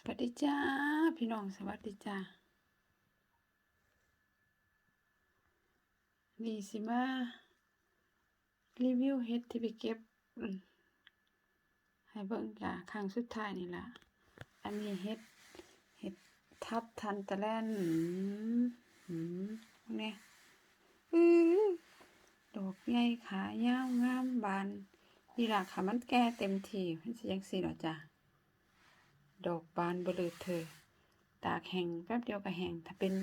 สวัสดีจ้า พี่น้องสวัสดีจ้านี่สิมารีวิวเฮ็ดที่ไปเก็บ ให้เบิ่งจ้าครั้งสุดท้ายนี่ล่ะอันนี้เฮ็ดเฮ็ดทับทันตะแลนอืมเนี่ยอือดอกใหญ่ขายาวงามบานนี่ล่ะค่ะมันแก่เต็มทีมันสิจังซี่เหรอจ้ะ ดอกบานเบลือเธอ ตากแห้งแป๊บเดียวก็แห้งถ้าเป็น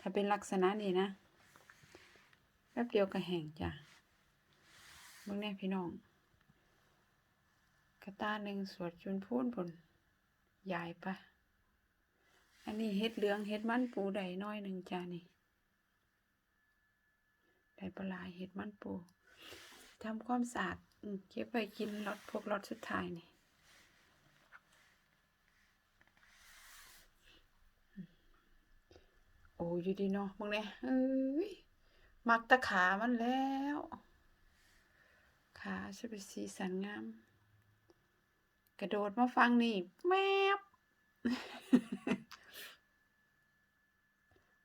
ถ้าเป็นลักษณะนี้นะ แป๊บเดียวก็แห้งจ้ะเบิ่งแน่พี่น้อง กระตาหนึ่งสวดจุนพูนผลยายปะอันนี้เฮ็ดเหลืองเฮ็ดมันปูได้น้อยหนึ่งจ้านี่ได้ปลายเฮ็ดมันปูทำความสะอาดเก็บไปกินรสพวกรสสุดท้ายนี่ อ้ยอยู่ดีเนาะมึงเนี่ยเอ้ยมักตะขามันแล้ว ขาจะเป็นสีสันงาม กระโดดมาฟังนี่แมบ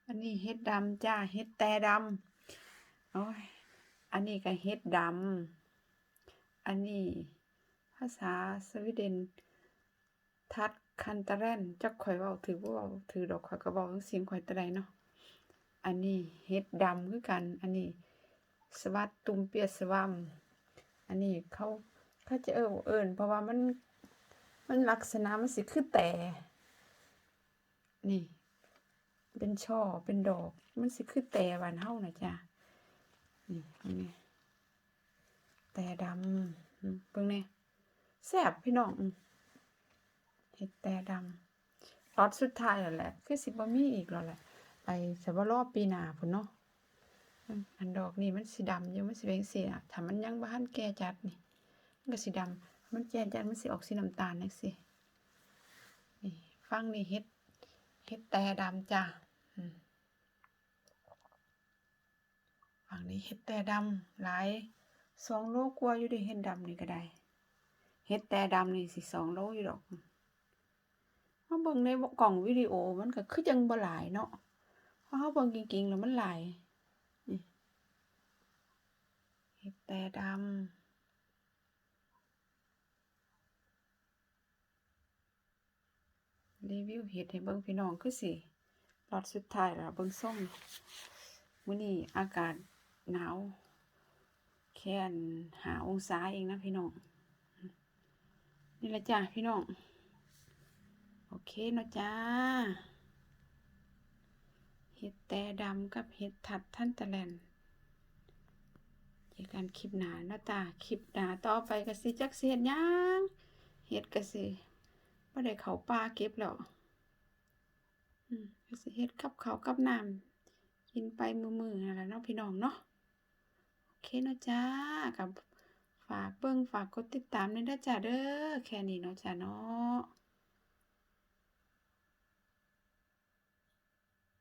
อันนี้เฮ็ดดำจ้าเฮ็ดแต่ดำโอ้ยอันนี้ก็เฮ็ดดำอันนี้ภาษาสวีเดนทัด คันตะแรนจักข่อยเว้าถือบ่เว้าถือดอกข่อยก็เว้าจั่งเสียงข่อยตะไดเนาะอันนี้เฮ็ดดำคือกัน อันนี้สวัสดตุมเปียสวัมอันนี้เขาเขาจะเอิ้นเอิ้นเพราะว่ามันมันลักษณะมันสิคือแต่ นี่ เป็นช่อเป็นดอก มันสิคือแต่บ้านเฮาน่ะจ้ะนี่นี่แต่ดำอืมเบิ่งแหน่แซ่บพี่น้องอื เฮ็ดแต่ดำล็อตสุดท้ายแล้วแหละ คือสิบ่มีอีกแล้วแหละ ไปจะว่ารอบปีหน้าพุ่นเนาะอันดอกนี่มันสีดำอยู่มันสิเป็นจั่งซี้อะถ้ามันยังบ่ทันแก่จัดนี่ มันก็สีดำมันแก่จัดมันสิออกสีน้ำตาลจังซี่นี่ฟังนี่เฮ็ดเฮ็ดแต่ดำจ้ะฝั่งนี้เฮ็ดแต่ดำหลายสองโลกว่าอยู่ดิเฮ็ดดำนี่ก็ได้ เฮ็ดแต่ดำนี่สิสองโลอยู่ดอก มาเบิ่งในกล่องวิดีโอมันก็คือจังบ่หลายเนาะเพราะเขาเบิ่งจริงๆแล้วมันหลายเห็ดแต่ดำรีวิวเห็ดให้เบิ่งพี่น้องคือสิรอดสุดท้ายแล้วเบิ่งส้มมื้อนี้อากาศหนาว แค่นหาองศาเองนะพี่น้อง นี่ละจ้ะพี่น้อง เคเนาะจ้า เห็ดแต่ดำกับเห็ดถัดท่านตะแลนเจอกันคลิปหนาเนาะตาคลิปหนาต่อไปก็สิจักสิเฮ็ดหยังเห็ดก็สิบ่ได้เขาป่าเก็บแล้วอืมก็สิเฮ็ดกับเขากับน้ำกินไปมือๆนั่นแหละเนาะพี่น้องเนาะโอเคเนาะจ้ากับฝากเบิ่งฝากกดติดตามด้วยนะจ้าเด้อแค่นี้เนาะจ้าเนาะ